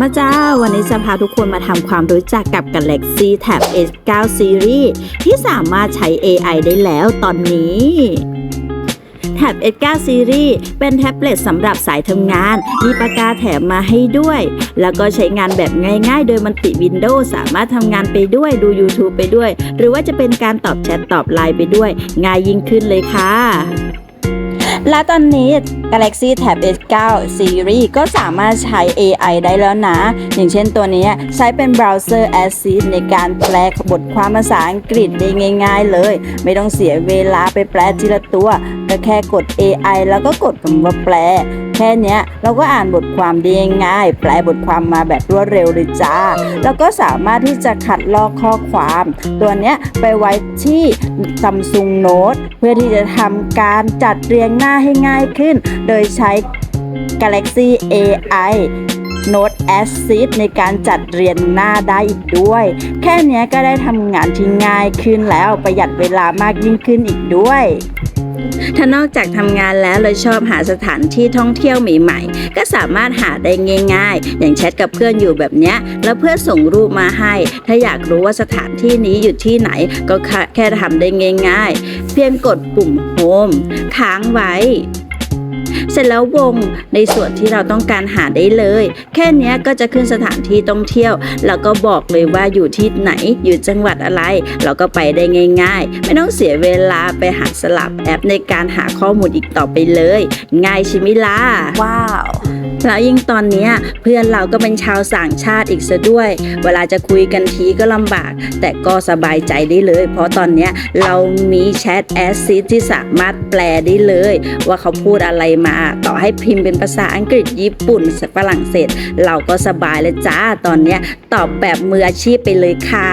มาจ้า วันนี้จะพาทุกคนมาทำความรู้จักกับ Galaxy Tab S9 Series ที่สามารถใช้ AI ได้แล้วตอนนี้ Tab S9 Series เป็นแท็บเล็ตสำหรับสายทำงาน มีปากกาแถมมาให้ด้วย แล้วก็ใช้งานแบบง่ายๆ โดยมันติวินโดว์สามารถทำงานไปด้วยดู YouTube ไปด้วย หรือว่าจะเป็นการตอบแชทตอบไลน์ไปด้วย ง่ายยิ่งขึ้นเลยค่ะ และตอนนี้ Galaxy Tab S9 Series ก็สามารถใช้ AI ได้แล้วนะ อย่างเช่นตัวนี้ใช้เป็น Browser Assist ในการแปลบทความภาษาอังกฤษได้ง่าย ๆ เลย ไม่ต้องเสียเวลาไปแปลทีละตัว ก็แค่กด AI แล้วก็กดคำว่าแปล แค่นี้เราก็อ่านบทความได้ง่ายแปลบทความมาแบบรวดเร็วเลยจ้า แล้วก็สามารถที่จะขัดลอกข้อความ ตัวเนี้ยไปไว้ที่ Samsung Note เพื่อที่จะทำการจัดเรียงหน้าให้ง่ายขึ้น โดยใช้ Galaxy AI Note Assist ในการจัดเรียงหน้าได้อีกด้วย แค่นี้ก็ได้ทำงานที่ง่ายขึ้นแล้วประหยัดเวลามากยิ่งขึ้นอีกด้วย ถ้านอกจากทำงานแล้วเราชอบหาสถานที่ท่องเที่ยวใหม่ๆ ก็สามารถหาได้ง่ายๆ อย่างแชทกับเพื่อนอยู่แบบเนี้ย แล้วเพื่อนส่งรูปมาให้ ถ้าอยากรู้ว่าสถานที่นี้อยู่ที่ไหน ก็แค่แค่ทำได้ง่ายๆ เพียงกดปุ่มโฮมค้างไว้ เสร็จแล้ววงในส่วนที่เราต้องการหาได้เลย แค่นี้ก็จะขึ้นสถานที่ท่องเที่ยว แล้วก็บอกเลยว่าอยู่ที่ไหนอยู่จังหวัดอะไร เราก็ไปได้ง่าย ๆ ไม่ต้องเสียเวลาไปหาสลับแอปในการหาข้อมูลอีกต่อไปเลย ง่ายใช่ไหมล่ะว้าว แล้วยิ่งตอนนี้เพื่อนเราก็เป็นชาวต่างชาติอีกซะด้วย เวลาจะคุยกันทีก็ลำบาก แต่ก็สบายใจได้เลย เพราะตอนนี้เรามีแชทแอสซิสที่สามารถแปลได้เลย ว่าเขาพูดอะไรมา ต่อให้พิมพ์เป็นภาษาอังกฤษญี่ปุ่นฝรั่งเศส เราก็สบายเลยจ้าตอนนี้ตอบแบบมืออาชีพไปเลยค่ะ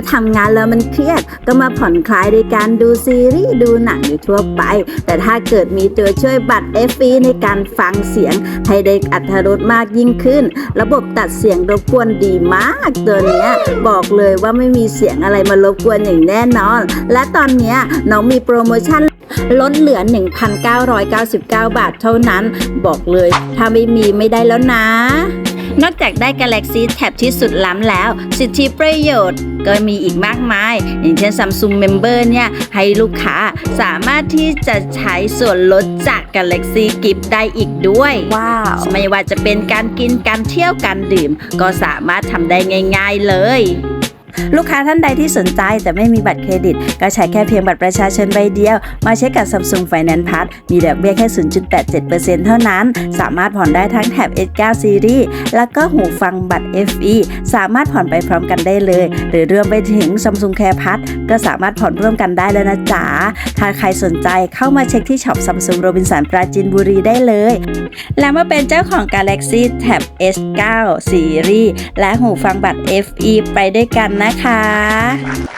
าทำงานแล้วมันเครียด ก็มาผ่อนคลายในการดูซีรีส์ดูหนังอยู่ทั่วไป แต่ถ้าเกิดมีตัวช่วยบัตร f อฟีในการฟังเสียง ให้ได้อัธรสมากยิ่งขึ้น ระบบตัดเสียงรบกวนดีมากตัวเนี้ยบอกเลยว่าไม่มีเสียงอะไรมารบกวนอย่างแน่นอน และตอนเนี้ยน้องมีโปรโมชั่นลดเหลือ 1,999 บาทเท่านั้น บอกเลย ถ้าไม่มีไม่ได้แล้วนะ นอกจากได้ Galaxy Tab ที่สุดล้ำแล้ว สิทธิประโยชน์ ก็มีอีกมากมาย อย่างเช่น Samsung Member เนี่ย ให้ลูกค้าสามารถที่จะใช้ส่วนลดจาก Galaxy Gift ได้อีกด้วย ว้าว ไม่ว่าจะเป็นการกินการเที่ยวการดื่ม ก็สามารถทำได้ง่าย ๆเลย ลูกค้าท่านใดที่สนใจแต่ไม่มีบัตรเครดิต ก็ใช้แค่เพียงบัตรประชาชนใบเดียว มาเช็คกับ Samsung Finance Plus มีดอกเบี้ยแค่ 0.87%เท่านั้น สามารถผ่อนได้ทั้งแถบ S9 Series แล้วก็หูฟังบัตร FE สามารถผ่อนไปพร้อมกันได้เลย หรือรวมไปถึง Samsung Care Plus ก็สามารถผ่อนร่วมกันได้แล้วนะจ๊ะถ้าใครสนใจเข้ามาเช็คที่ช็อป Samsung Robinson ปราจีนบุรีได้เลย และมื่อเป็นเจ้าของ Galaxy Tab S9 Series และหูฟังบัตร FE ไปด้วยกันนะคะ